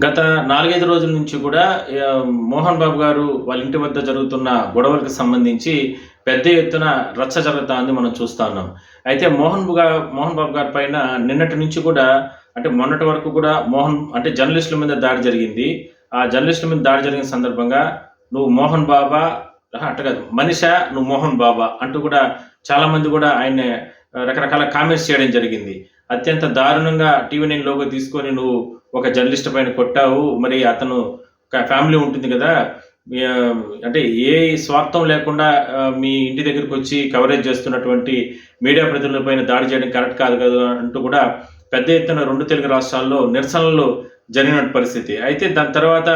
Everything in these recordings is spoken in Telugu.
గత నాలుగైదు రోజుల నుంచి కూడా మోహన్ బాబు గారు వాళ్ళ ఇంటి వద్ద జరుగుతున్న గొడవలకు సంబంధించి పెద్ద ఎత్తున రచ్చ జరుగుతా ఉంది మనం చూస్తా ఉన్నాం. అయితే మోహన్ మోహన్ బాబు గారి పైన నిన్నటి నుంచి కూడా అంటే మొన్నటి వరకు కూడా మోహన్ అంటే జర్నలిస్టుల మీద దాడి జరిగింది. ఆ జర్నలిస్టుల మీద దాడి జరిగిన సందర్భంగా నువ్వు మోహన్ బాబా అంటే కాదు మనిష నువ్వు మోహన్ బాబా అంటూ కూడా చాలామంది కూడా ఆయన రకరకాల కామెంట్స్ చేయడం జరిగింది. అత్యంత దారుణంగా టీవీ నైన్ లోగో తీసుకొని నువ్వు ఒక జర్నలిస్ట్ పైన కొట్టావు. మరి అతను ఫ్యామిలీ ఉంటుంది కదా. అంటే ఏ స్వార్థం లేకుండా మీ ఇంటి దగ్గరికి వచ్చి కవరేజ్ చేస్తున్నటువంటి మీడియా ప్రతినిధులపైన దాడి చేయడం కరెక్ట్ కాదు కదా అంటూ కూడా పెద్ద ఎత్తున రెండు తెలుగు రాష్ట్రాల్లో నిరసనలు జరిగిన పరిస్థితి. అయితే దాని తర్వాత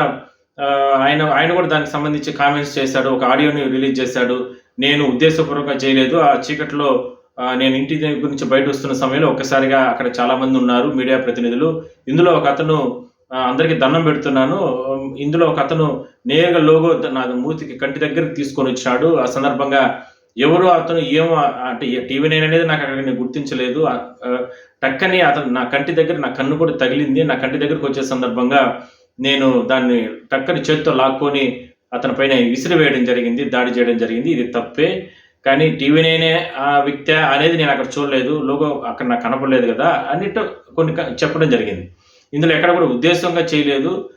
ఆయన ఆయన కూడా దానికి సంబంధించి కామెంట్స్ చేశాడు. ఒక ఆడియోని రిలీజ్ చేశాడు. నేను ఉద్దేశపూర్వకంగా చేయలేదు. ఆ చీకట్లో నేను ఇంటి గురించి బయట వస్తున్న సమయంలో ఒక్కసారిగా అక్కడ చాలామంది ఉన్నారు మీడియా ప్రతినిధులు. ఇందులో ఒక అతను అందరికీ దండం పెడుతున్నాను. ఇందులో ఒక అతను నేరుగా లోగో నా మూతికి కంటి దగ్గరికి తీసుకొని వచ్చాడు ఆ సందర్భంగా ఎవరు అతను ఏమో అంటే టీవీ నైన్ అనేది నాకు అక్కడ నేను గుర్తించలేదు. టక్కని అతను నా కంటి దగ్గర నా కన్ను కూడా తగిలింది. నా కంటి దగ్గరకు వచ్చే సందర్భంగా నేను దాన్ని టక్కని చేత్తో లాక్కొని అతని పైన విసిరివేయడం జరిగింది దాడి చేయడం జరిగింది. ఇది తప్పే. కానీ టీవీ నేనే ఆ వ్యక్తి అనేది నేను అక్కడ చూడలేదు లోగో అక్కడ నాకు కనపడలేదు కదా అన్నిటి కొన్ని చెప్పడం జరిగింది. ఇందులో ఎక్కడ కూడా ఉద్దేశంగా చేయలేదు.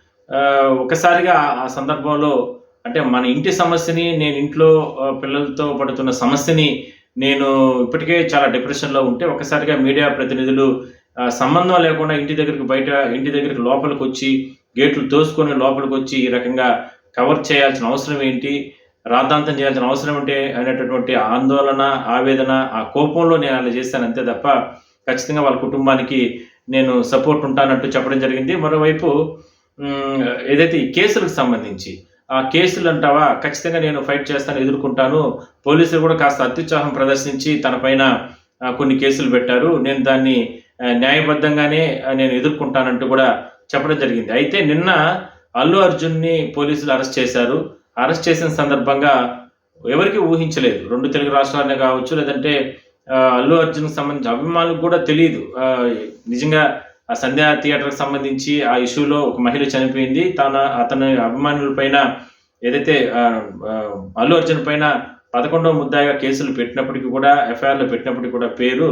ఒకసారిగా ఆ- సందర్భంలో అంటే మన ఇంటి సమస్యని నేను ఇంట్లో పిల్లలతో పడుతున్న సమస్యని నేను ఇప్పటికే చాలా డిప్రెషన్లో ఉంటే ఒకసారిగా మీడియా ప్రతినిధులు సంబంధం లేకుండా ఇంటి దగ్గరికి బయట ఇంటి దగ్గరికి లోపలికి వచ్చి గేట్లు తోసుకొని లోపలికి వచ్చి ఈ రకంగా కవర్ చేయాల్సిన అవసరం ఏంటి? రాద్ధాంతం చేయాల్సిన అవసరం ఏంటి అనేటటువంటి ఆందోళన ఆవేదన ఆ కోపంలో నేను అలా చేశాను అంతే తప్ప ఖచ్చితంగా వాళ్ళ కుటుంబానికి నేను సపోర్ట్ ఉంటానంటూ చెప్పడం జరిగింది. మరోవైపు ఏదైతే ఈ కేసులకు సంబంధించి ఆ కేసులు అంటావా ఖచ్చితంగా నేను ఫైట్ చేస్తాను ఎదుర్కొంటాను. పోలీసులు కూడా కాస్త అత్యుత్సాహం ప్రదర్శించి తన పైన కొన్ని కేసులు పెట్టారు. నేను దాన్ని న్యాయబద్ధంగానే నేను ఎదుర్కొంటానంటూ కూడా చెప్పడం జరిగింది. అయితే నిన్న అల్లు అర్జున్ని పోలీసులు అరెస్ట్ చేశారు. అరెస్ట్ చేసిన సందర్భంగా ఎవరికి ఊహించలేదు. రెండు తెలుగు రాష్ట్రాలనే కావచ్చు లేదంటే అల్లు అర్జున్కి సంబంధించి అభిమానులకు కూడా తెలియదు. నిజంగా ఆ సంధ్యా థియేటర్కి సంబంధించి ఆ ఇష్యూలో ఒక మహిళ చనిపోయింది. తన అతని అభిమానుల పైన ఏదైతే అల్లు అర్జున్ పైన పదకొండవ ముద్దాయిగా కేసులు పెట్టినప్పటికీ కూడా ఎఫ్ఐఆర్లో పెట్టినప్పటికీ కూడా పేరు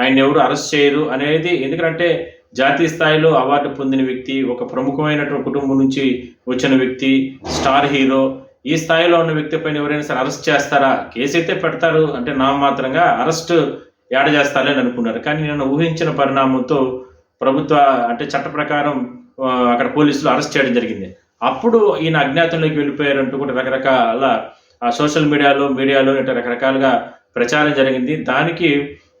ఆయన ఎవరు అరెస్ట్ చేయరు అనేది ఎందుకంటే జాతీయ స్థాయిలో అవార్డు పొందిన వ్యక్తి ఒక ప్రముఖమైనటువంటి కుటుంబం నుంచి వచ్చిన వ్యక్తి స్టార్ హీరో ఈ స్థాయిలో ఉన్న వ్యక్తి పైన ఎవరైనా సరే అరెస్ట్ చేస్తారా? కేసు అయితే పెడతారు. అంటే నా మాత్రంగా అరెస్ట్ యాడ చేస్తారని అనుకున్నారు. కానీ నేను ఊహించిన పరిణామంతో ప్రభుత్వ అంటే చట్ట ప్రకారం అక్కడ పోలీసులు అరెస్ట్ చేయడం జరిగింది. అప్పుడు ఈయన అజ్ఞాతంలోకి వెళ్ళిపోయారంటూ కూడా రకరకాల సోషల్ మీడియాలో మీడియాలో ఇట్లా రకరకాలుగా ప్రచారం జరిగింది. దానికి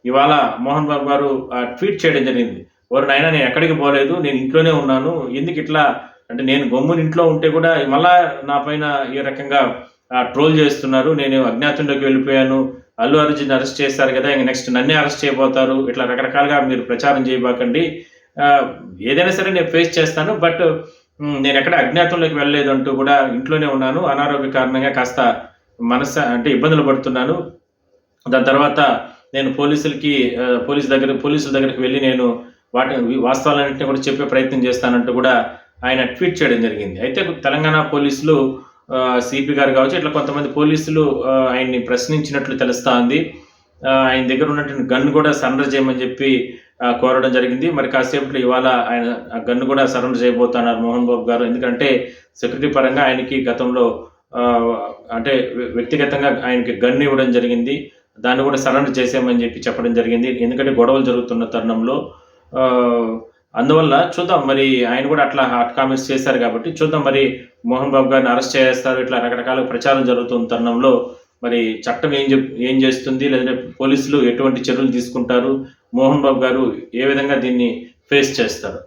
ఇవాళ మోహన్ బాబు గారు ట్వీట్ చేయడం జరిగింది. వారు నాయనా నేను ఎక్కడికి పోలేదు. నేను ఇంట్లోనే ఉన్నాను. ఎందుకు ఇట్లా అంటే నేను గమ్మున ఇంట్లో ఉంటే కూడా మళ్ళా నా పైన ఈ రకంగా ట్రోల్ చేస్తున్నారు. నేను అజ్ఞాతంలోకి వెళ్ళిపోయాను. అల్లు అర్జున్ అరెస్ట్ చేస్తారు కదా ఇంక నెక్స్ట్ నన్నే అరెస్ట్ చేయబోతారు. ఇట్లా రకరకాలుగా మీరు ప్రచారం చేయబాకండి. ఏదైనా సరే నేను ఫేస్ చేస్తాను బట్ నేను ఎక్కడ అజ్ఞాతంలోకి వెళ్ళలేదు అంటూ కూడా ఇంట్లోనే ఉన్నాను. అనారోగ్య కారణంగా కాస్త మనస్సు అంటే ఇబ్బందులు పడుతున్నాను. దాని తర్వాత నేను పోలీసులకి పోలీసు దగ్గర పోలీసుల దగ్గరికి వెళ్ళి నేను వాటి వాస్తవాలన్నింటినీ కూడా చెప్పే ప్రయత్నం చేస్తానంటూ కూడా ఆయన ట్వీట్ చేయడం జరిగింది. అయితే తెలంగాణ పోలీసులు సిపి గారు కావచ్చు ఇట్లా కొంతమంది పోలీసులు ఆయన్ని ప్రశ్నించినట్లు తెలుస్తా ఉంది ఆయన దగ్గర ఉన్నటువంటి గన్ను కూడా సరెండర్ చేయమని చెప్పి కోరడం జరిగింది. మరి కాసేపట్లో ఇవాళ ఆయన ఆ గన్ను కూడా సరెండర్ చేయబోతున్నారు మోహన్ బాబు గారు. ఎందుకంటే సెక్యూరిటీ పరంగా ఆయనకి గతంలో అంటే వ్యక్తిగతంగా ఆయనకి గన్ ఇవ్వడం జరిగింది. దాన్ని కూడా సరెండర్ చేసేయమని చెప్పి చెప్పడం జరిగింది. ఎందుకంటే గొడవలు జరుగుతున్న తరుణంలో అందువల్ల చూద్దాం మరి ఆయన కూడా అట్లా హాట్ కామెంట్స్ చేశారు కాబట్టి చూద్దాం మరి మోహన్ బాబు గారిని అరెస్ట్ చేస్తారు. ఇట్లా రకరకాల ప్రచారం జరుగుతున్న తరుణంలో మరి చట్టం ఏం చెప్ ఏం చేస్తుంది? లేదంటే పోలీసులు ఎటువంటి చర్యలు తీసుకుంటారు? మోహన్ బాబు గారు ఏ విధంగా దీన్ని ఫేస్ చేస్తారు?